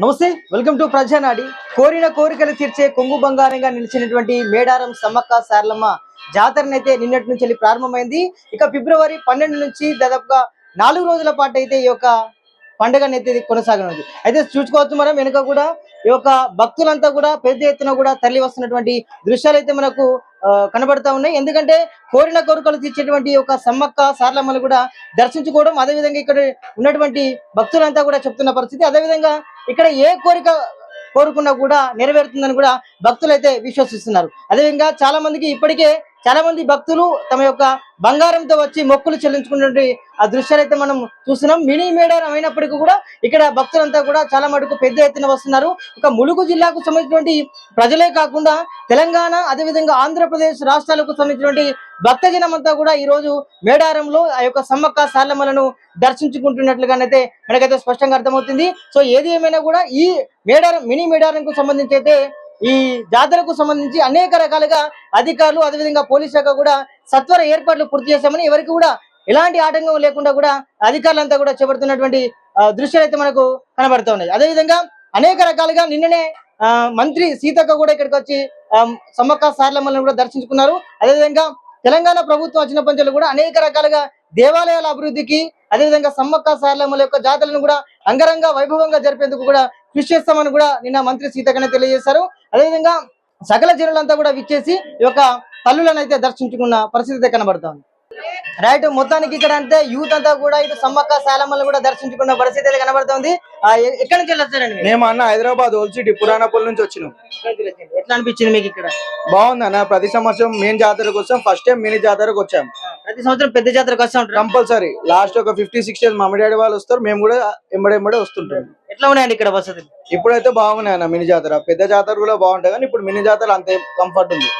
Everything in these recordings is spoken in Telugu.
నమస్తే వెల్కమ్ టు ప్రజానాడి. కోరిన కోరికలు తీర్చే కొంగు బంగారంగా నిలిచినటువంటి మేడారం సమ్మక్క సారలమ్మ జాతరనైతే నిన్నటి నుంచి వెళ్ళి ప్రారంభమైంది. ఇక ఫిబ్రవరి పన్నెండు నుంచి దాదాపుగా నాలుగు రోజుల పాటు అయితే ఈ యొక్క పండుగనైతే అనేది కొనసాగనుంది. అయితే చూసుకోవచ్చు మనం వెనుక కూడా ఈ యొక్క భక్తులంతా కూడా పెద్ద ఎత్తున కూడా తరలి వస్తున్నటువంటి దృశ్యాలు అయితే మనకు కనబడతా ఉన్నాయి. ఎందుకంటే కోరిన కోరికలు తీర్చేటువంటి ఒక సమ్మక్క సారలమ్మలు కూడా దర్శించుకోవడం అదేవిధంగా ఇక్కడ ఉన్నటువంటి భక్తులంతా కూడా చెప్తున్న పరిస్థితి. అదేవిధంగా ఇక్కడ ఏ కోరిక కోరుకున్నా కూడా నెరవేరుతుందని కూడా భక్తులు అయితే విశ్వసిస్తున్నారు. అదేవిధంగా చాలా మందికి ఇప్పటికే చాలా మంది భక్తులు తమ యొక్క బంగారంతో వచ్చి మొక్కులు చెల్లించుకున్నటువంటి ఆ దృశ్యాలు అయితే మనం చూస్తున్నాం. మినీ మేడారం అయినప్పటికీ కూడా ఇక్కడ భక్తులంతా కూడా చాలా మటుకు పెద్ద ఎత్తున వస్తున్నారు. ఒక ములుగు జిల్లాకు సంబంధించినటువంటి ప్రజలే కాకుండా తెలంగాణ అదేవిధంగా ఆంధ్రప్రదేశ్ రాష్ట్రాలకు సంబంధించినటువంటి భక్తజనం అంతా కూడా ఈ రోజు మేడారంలో ఆ యొక్క సమ్మక్క సాలమ్మలను దర్శించుకుంటున్నట్లుగానైతే మనకైతే స్పష్టంగా అర్థమవుతుంది. సో ఏది ఏమైనా కూడా ఈ మేడారం మినీ మేడారంకు సంబంధించి అయితే ఈ జాతరకు సంబంధించి అనేక రకాలుగా అధికారులు అదేవిధంగా పోలీస్ శాఖ కూడా సత్వర ఏర్పాట్లు పూర్తి చేశామని ఎవరికి కూడా ఎలాంటి ఆటంకం లేకుండా కూడా అధికారులంతా కూడా చేపడుతున్నటువంటి దృశ్యాలు అయితే మనకు కనబడుతూ ఉన్నాయి. అదేవిధంగా అనేక రకాలుగా నిన్ననే ఆ, మంత్రి సీతక్క కూడా ఇక్కడికి వచ్చి ఆ, సమ్మక్క సార్లమ్మలను కూడా దర్శించుకున్నారు. అదేవిధంగా తెలంగాణ ప్రభుత్వం వచ్చిన పంచాలు కూడా అనేక రకాలుగా దేవాలయాల అభివృద్ధికి అదేవిధంగా సమ్మక్క సారలమ్మల యొక్క జాతరలను కూడా అంగరంగ వైభవంగా జరిపేందుకు కూడా కృషి చేస్తామని కూడా నిన్న మంత్రి సీతకన్న తెలియజేశారు. అదేవిధంగా సకల జనులంతా కూడా విచ్చేసి ఈ యొక్క తల్లులను అయితే దర్శించుకున్న పరిస్థితి అయితే కనబడుతోంది. రైట్ మొత్తానికి ఇక్కడ అంటే యూత్ అంతా కూడా ఇటు సమ్మక్క సాలమ్మలను కూడా దర్శించుకున్న పరిస్థితి అయితే కనబడుతోంది. ఎక్కడి నుంచి వెళ్ళొచ్చారండి? మేము అన్న హైదరాబాద్ ఓల్డ్ సిటీ పురాణపల్లి నుంచి వచ్చినాం. ఎట్లా అనిపించింది మీకు ఇక్కడ? బాగుంది అన్న ప్రతి సంవత్సరం మెయిన్ జాతరకు వచ్చాం ఫస్ట్ టైం మినీ జాతరకు వచ్చాం. ప్రతి సంవత్సరం పెద్ద జాతరకు వస్తా కంపల్సరీ లాస్ట్ ఒక ఫిఫ్టీ సిక్స్టీ మమ్మీ డాడీ వాళ్ళు వస్తారు మేము కూడా ఎంబడెంబడే వస్తుంటాం. ఎట్లా ఉన్నాయండి ఇక్కడ వసతులు? ఇప్పుడైతే బాగున్నాయి అన్న మినీ జాతర. పెద్ద జాతర కూడా బాగుంటాయి కానీ ఇప్పుడు మినీ జాతర అంతే కంఫర్ట్ ఉంది.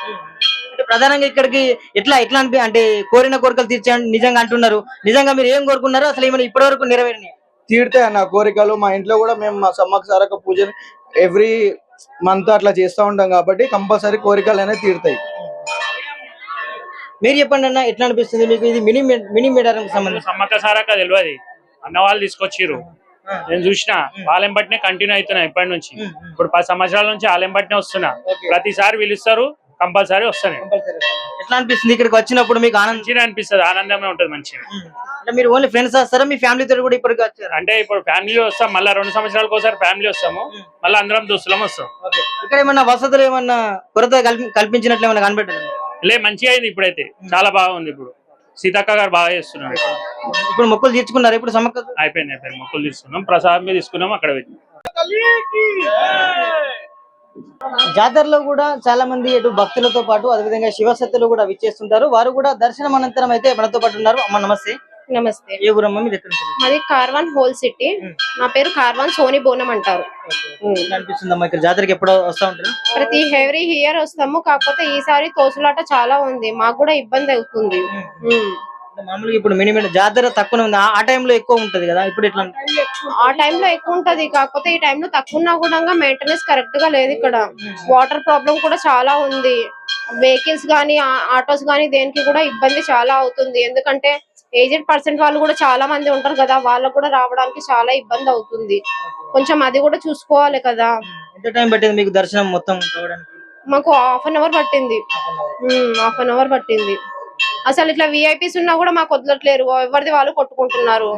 అంటే ప్రధానంగా ఇక్కడికి ఎట్లా ఎట్లా అనిపి అంటే కోరిన కోరికలు తీర్చా నిజంగా అంటున్నారు. నిజంగా మీరు ఏం కోరుకున్నారో అసలు ఏమైనా ఇప్పటి వరకు నెరవేరినాయి? తీరుతాయి అన్న కోరికలు మా ఇంట్లో కూడా మేము మా సమ్మక్క సారక పూజని ఎవ్రీ మంత్ అట్లా చేస్తూ ఉంటాం కాబట్టి కంపల్సరీ కోరికలు అనేవి తీరుతాయి. మీరు చెప్పండి అన్న ఎట్లా అనిపిస్తుంది మీకు? ఇది మినీ మినీ మీటర్ సంబంధించి. సమ్మక్క సారక్క తెలియదు అన్న వాళ్ళు తీసుకొచ్చిర్రు. నేను చూసిన బట్టినే కంటిన్యూ అవుతున్నా ఇప్పటి నుంచి. ఇప్పుడు పది సంవత్సరాల నుంచి వాళ్ళని బట్టినే వస్తున్నా. ప్రతిసారి పిలుస్తారు కంపల్సరీ వస్తాను. ఎట్లా అనిపిస్తుంది? ఇక్కడికి వచ్చినప్పుడు మీకు ఆనందం? మంచిగా అనిపిస్తుంది ఆనందమే ఉంటది మంచిగా. అంటే మీరు ఓన్లీ ఫ్రెండ్స్ వస్తారా? మీ ఫ్యామిలీ తోటి కూడా ఇప్పటికి వచ్చారు? అంటే ఇప్పుడు ఫ్యామిలీ వస్తాం మళ్ళీ రెండు సంవత్సరాలకు ఒకసారి ఫ్యామిలీ వస్తాము మళ్ళీ అందరం దోస్తులం వస్తాం. ఇక్కడ ఏమన్నా వసతులు ఏమన్నా కొరత కల్పి కల్పించినట్లు ఏమన్నా కనబెట్టారు లే మంచిగా అయింది ఇప్పుడైతే. చాలా బాగుంది ఇప్పుడు. సీతక్క గారు బాగా చేస్తున్నారు. ఇప్పుడు మొక్కులు తీర్చుకున్నారు? ఇప్పుడు సమ్మక్క అయిపోయింది అయిపోయింది. మొక్కలు తీసుకున్నాం ప్రసాదం మీద తీసుకున్నాం అక్కడ పెట్టి జాతరలో కూడా చాలా మంది ఇటు భక్తులతో పాటు అదేవిధంగా శివశక్తులు కూడా విచ్చేస్తుంటారు. వారు కూడా దర్శనం అనంతరం అయితే మనతో పాటు ఉన్నారు. అమ్మ నమస్తే. నమస్తే. ఏ ఊరమ్మ? మీరు ఎక్కడ నుంచి? మాది కార్వాన్ హోల్ సిటీ. నా పేరు కార్వాన్ సోని బోనం అంటారు. ఎట్లా ఇక్కడ జాతరకి ఎప్పుడో వస్తా ఉంటారు? ప్రతి ఎవ్రీ ఇయర్ వస్తాము. కాకపోతే ఈసారి తోసులాట చాలా ఉంది. మాకు కూడా ఇబ్బంది అవుతుంది. మామూలుగా ఇప్పుడు మినిమం జాతర తక్కువ ఉంది. ఆ- టైంలో ఎక్కువ ఉంటది కదా? ఇప్పుడు ఎట్లా ఆ time లో ఎక్కువ ఉంటది. కాకపోతే ఈ time లో తక్కువ ఉన్నా కూడా మెయింటెనెన్స్ కరెక్ట్గా లేదు ఇక్కడ. వాటర్ ప్రాబ్లం కూడా చాలా ఉంది. వెహికల్స్ గానీ ఆటోస్ గానీ దేనికి కూడా ఇబ్బంది చాలా అవుతుంది. ఎందుకంటే ఏజెడ్ పర్సెంట్ వాళ్ళు కూడా చాలా మంది ఉంటారు కదా. వాళ్ళకు కూడా రావడానికి చాలా ఇబ్బంది అవుతుంది. కొంచెం అది కూడా చూసుకోవాలి కదా. ఎంత టైం పట్టింది మీకు దర్శనం మొత్తం మాకు హాఫ్ అన్ అవర్ పట్టింది. హాఫ్ అన్ అవర్ పట్టింది. అసలు ఇట్లా విఐపీస్ ఉన్నా కూడా మాకు వదలట్లేరు. ఎవరిది వాళ్ళు కొట్టుకుంటున్నారు.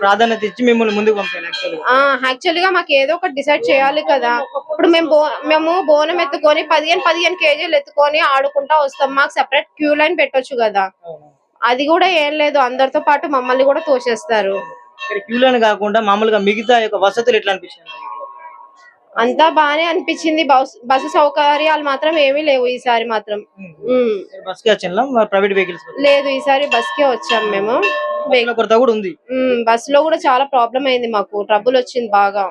ప్రాధాన్యత ఇచ్చి మిమ్మల్ని ముందుకు యాక్చువల్గా మాకు ఏదో ఒకటి డిసైడ్ చేయాలి కదా. ఇప్పుడు మేము మేము బోనం ఎత్తుకొని పదిహేను పదిహేను కేజీలు ఎత్తుకొని ఆడుకుంటా వస్తాం. మాకు సెపరేట్ క్యూ లైన్ పెట్టొచ్చు కదా. అది కూడా ఏం లేదు. అందరితో పాటు మమ్మల్ని కూడా తోసేస్తారు. ఇక్కడ క్యూలను కాకుండా మామూలుగా మిగతా యొక్క వసతులు ఎట్లా అనిపిస్తుంది అంతా బానే అనిపించింది. బస్ బస్సు సౌకర్యాలు మాత్రం ఏమీ లేవు ఈసారి మాత్రం. బస్కి వచ్చిన ప్రైవేట్ వెహికల్స్ లేదు ఈసారి బస్ కే వచ్చాం మేము. కూడా ఉంది. బస్లో కూడా చాలా ప్రాబ్లం అయింది మాకు. ట్రబుల్ వచ్చింది బాగా.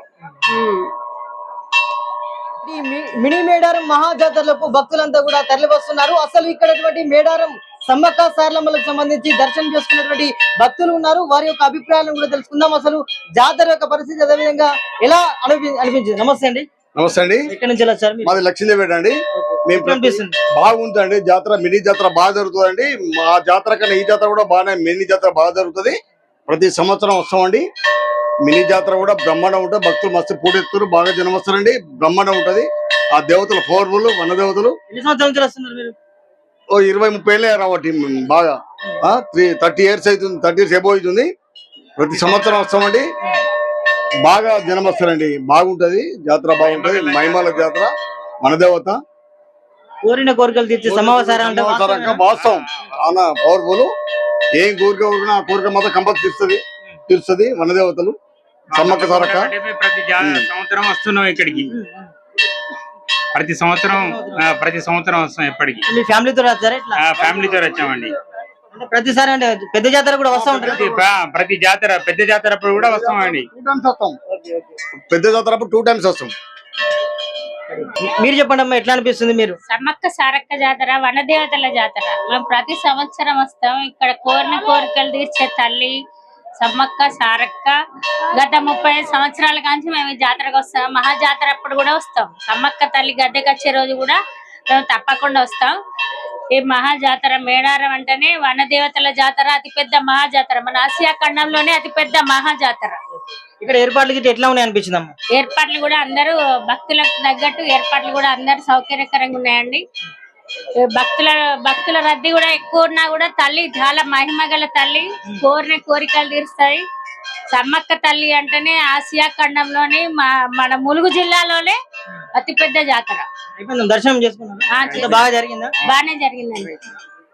మినీ మేడారం మహాజాతరలకు భక్తులంతా కూడా తరలి వస్తున్నారు అసలు ఇక్కడ మేడారం సమ్మక్క సారలమ్మలకు సంబంధించి దర్శనం చేసుకున్నటువంటి భక్తులు ఉన్నారు. వారి యొక్క అభిప్రాయాలను కూడా తెలుసుకుందాం. అసలు జాతర యొక్క పరిస్థితి అదేవిధంగా ఎలా అనిపి అనిపించింది? నమస్తే అండి. నమస్తే అండి. ఎక్కడి నుంచి వెళ్ళారు సార్? మాది లక్ష్మీదేవి అండి. మేము జాతర మినీ జాతర బాగా జరుగుతుందండి. మా జాతర కన్నా ఈ జాతర కూడా బాగానే మినీ జాతర బాగా జరుగుతుంది. ప్రతి సంవత్సరం వస్తామండి మినీ జాతర కూడా బ్రహ్మాండం ఉంటుంది. భక్తులు మస్తు పూటెత్తురు బాగా జనం వస్తారండి బ్రహ్మాండం ఉంటది. ఆ దేవతలు పవర్ఫుల్ వన దేవతలు ఎన్ని సంవత్సరాల నుంచి వస్తున్నారు మీరు? ఓ ఇరవై ముప్పై ఏళ్ళే రావట్టి బాగా. త్రీ థర్టీ ఇయర్స్ అవుతుంది థర్టీ ఇయర్స్ ఎబో అవుతుంది. ప్రతి సంవత్సరం వస్తామండి. బాగా జనం వస్తారండి. బాగుంటది. జాతర బాగుంటది. మహిమాల జాతర. మన దేవత. కోరిన కోరికలు తీర్చే వాస్తవం. చాలా పవర్ఫుల్ ఏం కోరిక కోరినా ఆ కోరిక మాత్రం కంపల్సరీ తీరుస్తుంది. తీరుస్తుంది మన దేవతలు. సమ్మక్క సారక్క. ప్రతి సంవత్సరం వస్తున్నాం ఇక్కడికి. ప్రతి సంవత్సరం ప్రతి సంవత్సరం వస్తాం ఎప్పటికి. మీ ఫ్యామిలీతో వచ్చారా ఇట్లా? ఆ, ఫ్యామిలీతో వచ్చామండి. అంటే ప్రతిసారి అంటే పెద్ద జాతర కూడా వస్తూ ఉంటారు ప్రతి జాతర పెద్ద జాతర అప్పుడు కూడా వస్తామండి. టూ టైమ్స్ వస్తాం. పెద్ద జాతర అప్పుడు టూ టైమ్స్ వస్తాం. మీరు చెప్పండి అమ్మా ఎట్లా అనిపిస్తుంది మీరు? సమ్మక్క సారక్క జాతర వనదేవతల జాతర. మేము ప్రతి సంవత్సరం వస్తాం. ఇక్కడ కోరిన కోరికలు తీర్చే తల్లి సమ్మక్క సారక్క గత ముప్పై సంవత్సరాల కాంచి మేము జాతరకు వస్తాం. మహా జాతర అప్పుడు కూడా వస్తాం. సమ్మక్క తల్లి గద్దెకి వచ్చే రోజు కూడా మేము తప్పకుండా వస్తాం. ఈ మహా జాతర మేడారం అంటేనే వనదేవతల జాతర అతిపెద్ద మహా జాతర మన ఆసియా ఖండంలోనే అతిపెద్ద మహా జాతర ఇక్కడ ఏర్పాట్లు ఎట్లా ఉన్నాయి అనిపించింది అమ్మ ఏర్పాట్లు కూడా అందరూ భక్తులకు తగ్గట్టు ఏర్పాట్లు కూడా అందరు సౌకర్యకరంగా ఉన్నాయండి. భక్తుల భక్తుల రద్దీ కూడా ఎక్కువ ఉన్నా కూడా తల్లి చాలా మహిమ గల తల్లి. కోరిన కోరికలు తీరుస్తాయి. సమ్మక్క తల్లి అంటేనే ఆసియా ఖండంలోని మా మన ములుగు జిల్లాలోనే అతిపెద్ద జాతర. దర్శనం చేసుకున్నాను ఆ, బాగా జరిగిందా? బాగానే జరిగిందండి.